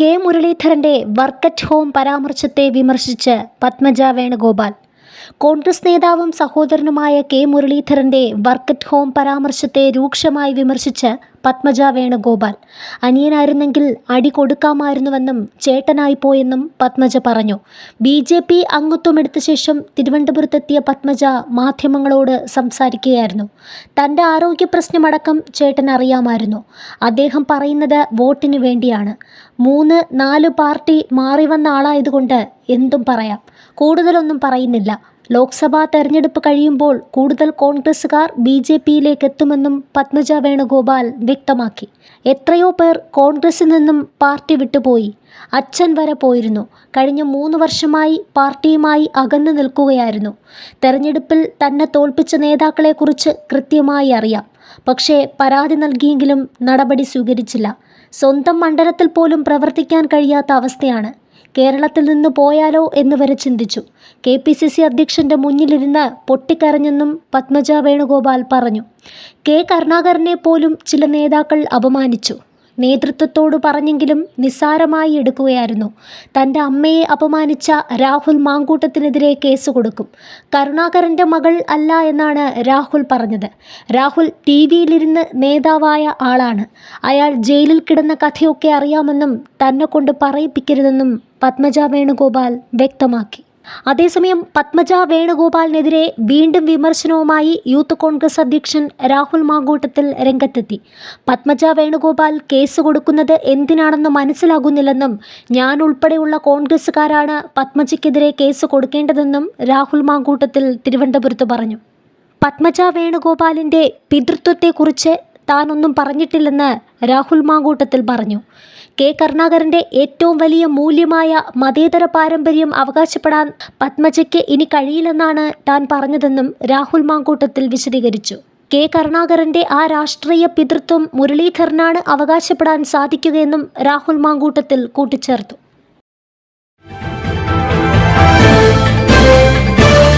K മുരളീധരന്റെ work at home പരാമർശത്തെ വിമർശിച്ച് പത്മജ വേണുഗോപാൽ. കോൺഗ്രസ് നേതാവും സഹോദരനുമായ കെ മുരളീധരന്റെ വർക്ക് അറ്റ് ഹോം പരാമർശത്തെ രൂക്ഷമായി വിമർശിച്ച് പത്മജ വേണുഗോപാൽ. അനിയനായിരുന്നെങ്കിൽ അടി കൊടുക്കാമായിരുന്നുവെന്നും ചേട്ടനായിപ്പോയെന്നും പത്മജ പറഞ്ഞു. ബി ജെ പി അംഗത്വമെടുത്ത ശേഷം തിരുവനന്തപുരത്തെത്തിയ പത്മജ മാധ്യമങ്ങളോട് സംസാരിക്കുകയായിരുന്നു. തന്റെ ആരോഗ്യ പ്രശ്നമടക്കം ചേട്ടൻ അറിയാമായിരുന്നു. അദ്ദേഹം പറയുന്നത് വോട്ടിന് വേണ്ടിയാണ്. മൂന്ന് നാല് പാർട്ടി മാറി വന്ന ആളായതുകൊണ്ട് എന്തും പറയാം. കൂടുതലൊന്നും പറയുന്നില്ല. ലോക്സഭാ തെരഞ്ഞെടുപ്പ് കഴിയുമ്പോൾ കൂടുതൽ കോൺഗ്രസുകാർ ബി ജെ പിയിലേക്ക് എത്തുമെന്നും പത്മജ വേണുഗോപാൽ വ്യക്തമാക്കി. എത്രയോ പേർ കോൺഗ്രസിൽ നിന്നും പാർട്ടി വിട്ടുപോയി. അച്ഛൻ വരെ പോയിരുന്നു. കഴിഞ്ഞ മൂന്ന് വർഷമായി പാർട്ടിയുമായി അകന്നു നിൽക്കുകയായിരുന്നു. തെരഞ്ഞെടുപ്പിൽ തന്നെ തോൽപ്പിച്ച നേതാക്കളെക്കുറിച്ച് കൃത്യമായി അറിയാം. പക്ഷേ പരാതി നൽകിയെങ്കിലും നടപടി സ്വീകരിച്ചില്ല. സ്വന്തം മണ്ഡലത്തിൽ പോലും പ്രവർത്തിക്കാൻ കഴിയാത്ത അവസ്ഥയാണ്. കേരളത്തിൽ നിന്ന് പോയാലോ എന്ന് വരെ ചിന്തിച്ചു. കെ പി സി സി അധ്യക്ഷന്റെ മുന്നിലിരുന്ന് പൊട്ടിക്കരഞ്ഞെന്നും പത്മജ വേണുഗോപാൽ പറഞ്ഞു. കെ കരുണാകരനെ പോലും ചില നേതാക്കൾ അപമാനിച്ചു. നേതൃത്വത്തോട് പറഞ്ഞെങ്കിലും നിസ്സാരമായി എടുക്കുകയായിരുന്നു. തന്റെ അമ്മയെ അപമാനിച്ച രാഹുൽ മാങ്കൂട്ടത്തിനെതിരെ കേസ് കൊടുക്കും. കരുണാകരന്റെ മകൾ അല്ല എന്നാണ് രാഹുൽ പറഞ്ഞത്. രാഹുൽ ടി വിയിലിരുന്ന് നേതാവായ ആളാണ്. അയാൾ ജയിലിൽ കിടന്ന കഥയൊക്കെ അറിയാമെന്നും തന്നെ കൊണ്ട് പറയിപ്പിക്കരുതെന്നും പത്മജ വേണുഗോപാൽ വ്യക്തമാക്കി. അതേസമയം പത്മജ വേണുഗോപാലിനെതിരെ വീണ്ടും വിമർശനവുമായി യൂത്ത് കോൺഗ്രസ് അധ്യക്ഷൻ രാഹുൽ മാങ്കൂട്ടത്തിൽ രംഗത്തെത്തി. പത്മജ വേണുഗോപാൽ കേസ് കൊടുക്കുന്നത് എന്തിനാണെന്ന് മനസ്സിലാകുന്നില്ലെന്നും ഞാൻ ഉൾപ്പെടെയുള്ള കോൺഗ്രസ്സുകാരാണ് പത്മജയ്ക്കെതിരെ കേസ് കൊടുക്കേണ്ടതെന്നും രാഹുൽ മാങ്കൂട്ടത്തിൽ തിരുവനന്തപുരത്ത് പറഞ്ഞു. പത്മജ വേണുഗോപാലിന്റെ പിതൃത്വത്തെക്കുറിച്ച് താനൊന്നും പറഞ്ഞിട്ടില്ലെന്ന് രാഹുൽ മാങ്കൂട്ടത്തിൽ പറഞ്ഞു. കെ. കരുണാകരന്റെ ഏറ്റവും വലിയ മൂല്യമായ മതേതര പാരമ്പര്യം അവകാശപ്പെടാൻ പത്മജയ്ക്ക് ഇനി കഴിയില്ലെന്നാണ് താൻ പറഞ്ഞതെന്നും രാഹുൽ മാങ്കൂട്ടത്തിൽ വിശദീകരിച്ചു. കെ. കരുണാകരന്റെ ആ രാഷ്ട്രീയ പിതൃത്വം മുരളീധരനാണ് അവകാശപ്പെടാൻ സാധിക്കുകയെന്നും രാഹുൽ മാങ്കൂട്ടത്തിൽ കൂട്ടിച്ചേർത്തു.